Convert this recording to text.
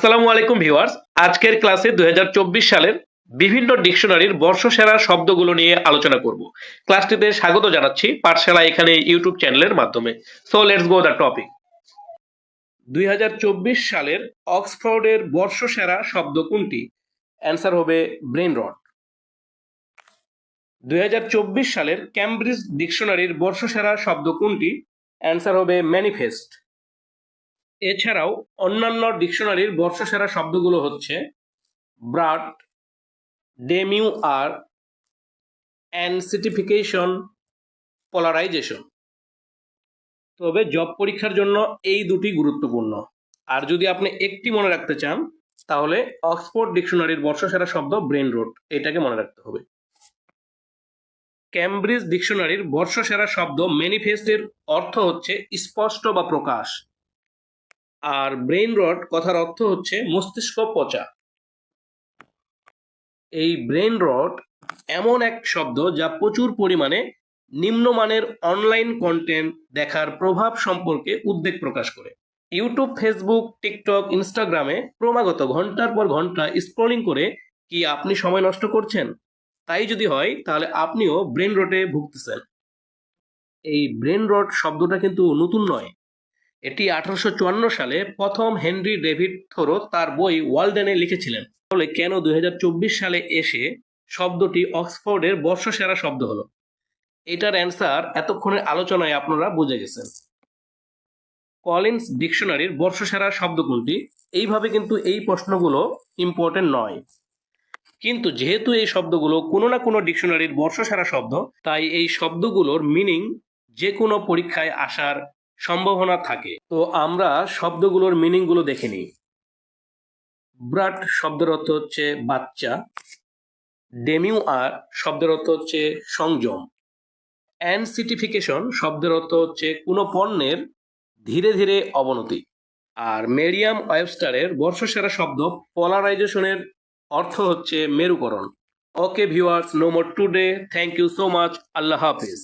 আসসালামু আলাইকুম ভিউয়ার্স। আজকের ক্লাসে দুই সালের বিভিন্ন ডিকশনারির বর্ষসেরা শব্দগুলো নিয়ে আলোচনা করব। ক্লাসটিতে স্বাগত জানাচ্ছি পাঠশালা এখানে ইউটিউব চ্যানেলের মাধ্যমে। So let's go the topic দুই সালের অক্সফোর্ডের বর্ষসেরা শব্দ কোনটি? অ্যান্সার হবে ব্রেন রড। দুই হাজার চব্বিশ সালের ক্যামব্রিজ ডিকশনারির বর্ষসেরা শব্দ কোনটি? অ্যান্সার হবে ম্যানিফেস্ট। এছাড়াও অন্যান্য ডিকশনারির বর্ষসেরা শব্দগুলো হচ্ছে ব্রাড ডেমিউ আর, অ্যানসিটিফিকেশন, পোলারাইজেশন। তবে জব পরীক্ষার জন্য এই দুটি গুরুত্বপূর্ণ। আর যদি আপনি একটি মনে রাখতে চান, তাহলে অক্সফোর্ড ডিকশনারির বর্ষসেরা শব্দ ব্রেন রোড এটাকে মনে রাখতে হবে। ক্যামব্রিজ ডিকশনারির বর্ষসেরা শব্দ ম্যানিফেস্টের অর্থ হচ্ছে স্পষ্ট বা প্রকাশ। আর ব্রেইন রট কথার অর্থ হচ্ছে মস্তিষ্ক পচা। এই ব্রেইন রট এমন এক শব্দ যা প্রচুর পরিমাণে নিম্নমানের অনলাইন কন্টেন্ট দেখার প্রভাব সম্পর্কে উদ্বেগ প্রকাশ করে। ইউটিউব ফেসবুক টিকটক ইনস্টাগ্রামে ক্রমাগত ঘণ্টার পর ঘণ্টা স্ক্রলিং করে কি আপনি সময় নষ্ট করছেন? তাই যদি হয়, তাহলে আপনিও ব্রেন রটে ভুগতেছেন। এই ব্রেন রট শব্দটা কিন্তু নতুন নয়। এটি আঠারোশো চুয়ান্ন সালে প্রথম হেনরি ডেভিড থোরো তার বই ওয়ালডেনে লিখেছিলেন। তাহলে কেন দু হাজার চব্বিশ সালে এসে শব্দটি অক্সফোর্ডের বর্ষসেরা শব্দ হলো? এটার অ্যান্সার এতক্ষণের আলোচনায় আপনারা বুঝে গেছেন। কলিন্স ডিকশনারির বর্ষসেরা শব্দ কোনটি? এইভাবে কিন্তু এই প্রশ্নগুলো ইম্পর্টেন্ট নয়। কিন্তু যেহেতু এই শব্দগুলো কোনো না কোনো ডিকশনারির বর্ষসেরা শব্দ, তাই এই শব্দগুলোর মিনিং যে কোনো পরীক্ষায় আসার সম্ভাবনা থাকে। তো আমরা শব্দগুলোর মিনিংগুলো দেখে নিই। ব্রাট শব্দের অর্থ হচ্ছে বাচ্চা। ডেমিউ আর শব্দের অর্থ হচ্ছে সংযম। অ্যানসিটিফিকেশন শব্দের অর্থ হচ্ছে কোনো পণ্যের ধীরে ধীরে অবনতি। আর মেরিয়াম ওয়েবস্টারের বর্ষসেরা শব্দ পলারাইজেশনের অর্থ হচ্ছে মেরুকরণ। Okay viewers no more today thank you so much Allah Hafiz.